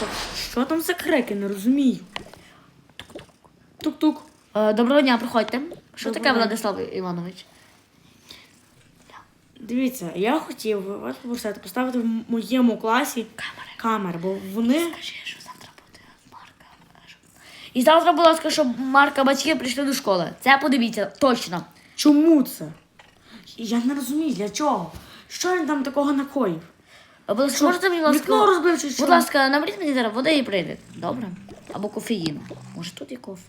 Так, що там за крики, не розумію. Тук-тук. Е, доброго дня, приходьте. Що Доброго таке, дня. Владислав Іванович? Дивіться, я хотів вас попросити поставити в моєму класі Камери. камери, бо вони. Скажи, що завтра буде Марка. І завтра, будь ласка, щоб Марка батьки прийшли до школи. Це подивіться, точно. Чому це? Я не розумію, для чого? Що він там такого накоїв? А, Будь ласка, можете мені, будь Вікно ласка, розбив чи що? будь ласка, наберіть мені зараз води і прийде. Добре? Або кофеїну. Може тут є кофе?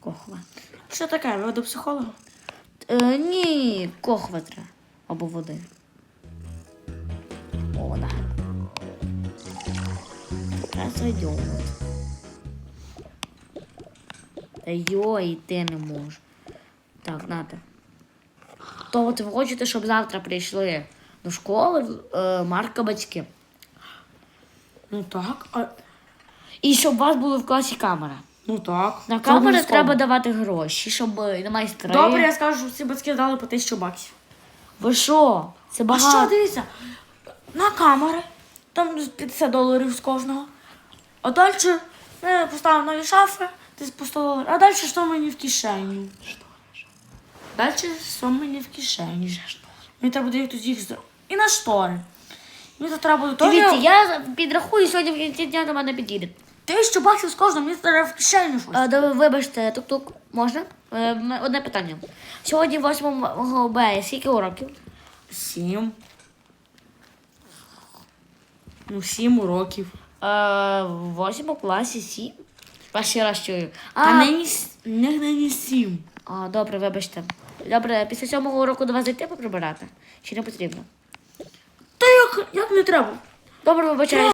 Кохва. Що таке? Ви до психолога? Е, ні, кохва треба. Або води. О, вода. Якраз зайдемо. Та йой, йти не можу. Так, нате. То от ви хочете, щоб завтра прийшли до школи е, Марка батьки. Ну так. А... І щоб у вас була в класі камера. Ну так. На Це обов'язково. треба давати гроші, щоб е, на майстри. Добре, я скажу, що всі батьки дали по тисячу баксів. Ви що? Це А багато. що, дивіться, на камери, там 50 доларів з кожного. А далі ми поставимо нові шафи, десь по 100 доларів. А далі що мені в кишеню? Далі що мені в кишені? Мені треба буде їх тут їх зробити. І на штори. Мені треба буде теж Дивіться, я підрахую сьогодні в кінці дня до мене підійде. тисячу баксів з кожного, мені треба в кишеню щось. А, да, вибачте, тук-тук, можна? Е, Одне питання. Сьогодні 8 березня, скільки уроків? Сім. Ну, сім уроків. Е, в 8 класі 7. Перший раз чую. А, Та нині, с- не, нині сім. а, добре, вибачте. Добре, після сьомого уроку до вас зайти поприбирати? Чи не потрібно? Як, як не треба? Добре, вибачаю.